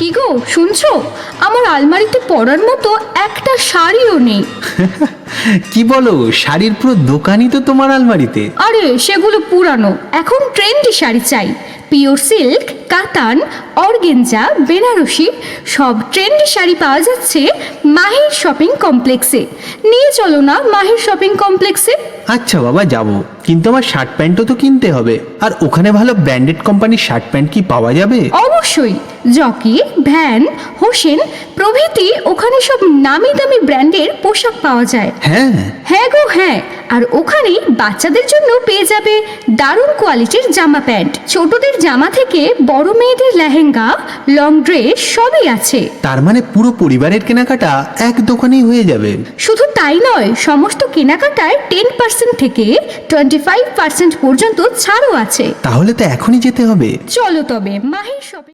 কি গো শুনছো? আমার আলমারিতে পরার মতো একটা শাড়িও নেই। কি বলো শাড়ির পুরো দোকানই তো তোমার আলমারিতে। আরে সেগুলো পুরানো। এখন ট্রেন্ডি শাড়ি চাই। পিওর সিল্ক কাতান অর্গেঞ্জা বেনারসি সব ট্রেন্ডি শাড়ি পাওয়া যাচ্ছে মাহির শপিং কমপ্লেক্সে। নিয়ে চলো না মাহির শপিং কমপ্লেক্সে। আচ্ছা বাবা যাব। কিন্তু আমার শার্ট প্যান্টও তো কিনতে হবে। আর ওখানে ভালো ব্র্যান্ডেড কোম্পানির শার্ট প্যান্ট কি পাওয়া যাবে? অবশ্যই। জকি ভ্যান হোসেন প্রভৃতি ওখানে সব নামি দামি ব্র্যান্ডের পোশাক পাওয়া যায়। হ্যাঁ। হ্যাঁ গো হ্যাঁ। আর ওখানেই বাচ্চাদের জন্য পেয়ে যাবে দারুণ কোয়ালিটির জামা প্যান্ট। ছোটদের জামা থেকে বড় মেয়েদের লেহেঙ্গা লং ড্রেস সবই আছে। তার মানে পুরো পরিবারের কেনাকাটা এক দোকানেই হয়ে যাবে। শুধু তাই নয় সমস্ত কেনাকাটায় টেন পার্সেন্ট থেকে টোয়েন্টি ফাইভ পার্সেন্ট পর্যন্ত ছাড়ও আছে। তাহলে তো এখনই যেতে হবে। চলো তবে মাহির শপিং